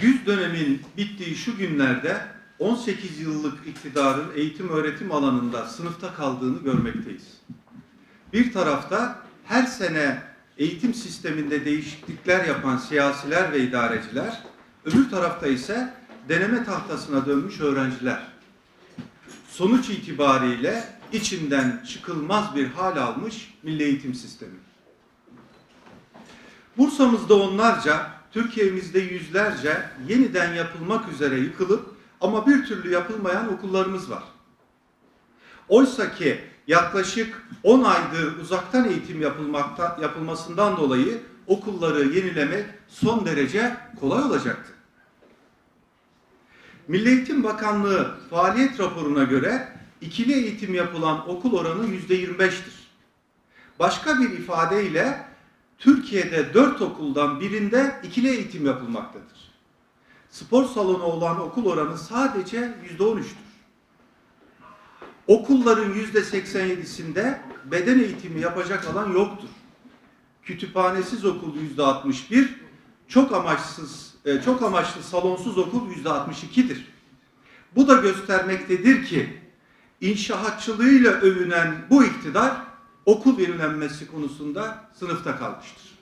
Güz dönemin bittiği şu günlerde 18 yıllık iktidarın eğitim öğretim alanında sınıfta kaldığını görmekteyiz. Bir tarafta her sene eğitim sisteminde değişiklikler yapan siyasiler ve idareciler, öbür tarafta ise deneme tahtasına dönmüş öğrenciler. Sonuç itibariyle içinden çıkılmaz bir hal almış milli eğitim sistemi. Bursa'mızda onlarca, Türkiye'mizde yüzlerce yeniden yapılmak üzere yıkılıp ama bir türlü yapılmayan okullarımız var. Oysa ki yaklaşık 10 aydır uzaktan eğitim yapılmakta, yapılmasından dolayı okulları yenilemek son derece kolay olacaktı. Milli Eğitim Bakanlığı faaliyet raporuna göre ikili eğitim yapılan okul oranı yüzde 25'tir. Başka bir ifadeyle Türkiye'de dört okuldan birinde ikili eğitim yapılmaktadır. Spor salonu olan okul oranı sadece yüzde on üçtür. Okulların yüzde seksen yedisinde beden eğitimi yapacak alan yoktur. Kütüphanesiz okul yüzde altmış bir, çok amaçsız, e, çok amaçlı salonsuz okul yüzde altmış ikidir. Bu da göstermektedir ki inşaatçılığıyla övünen bu iktidar okul yenilenmesi konusunda sınıfta kalmıştır.